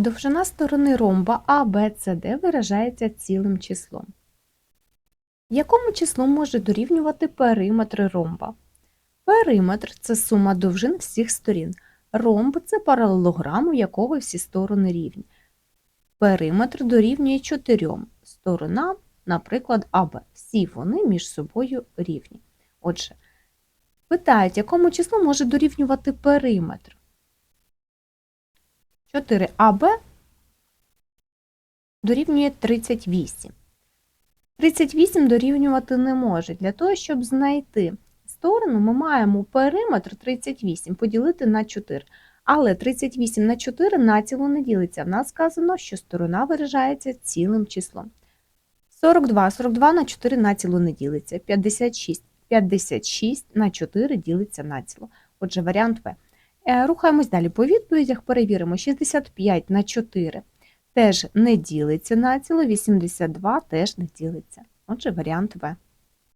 Довжина сторони ромба ABCD виражається цілим числом. Якому числу може дорівнювати периметр ромба? Периметр це сума довжин всіх сторін. Ромб це паралелограм, у якого всі сторони рівні. Периметр дорівнює чотирьом сторонам, наприклад, АБ. Всі вони між собою рівні. Отже, питають, якому числу може дорівнювати периметр? 4АБ дорівнює 38. 38 дорівнювати не може. Для того, щоб знайти сторону, ми маємо периметр 38 поділити на 4. Але 38 на 4 націло не ділиться. В нас сказано, що сторона виражається цілим числом. 42. 42 на 4 націло не ділиться. 56. 56 на 4 ділиться націло. Отже, варіант В. Е, Рухаємось далі по відповідях, перевіримо. 65 на 4 теж не ділиться націло, 82 теж не ділиться. Отже, варіант В.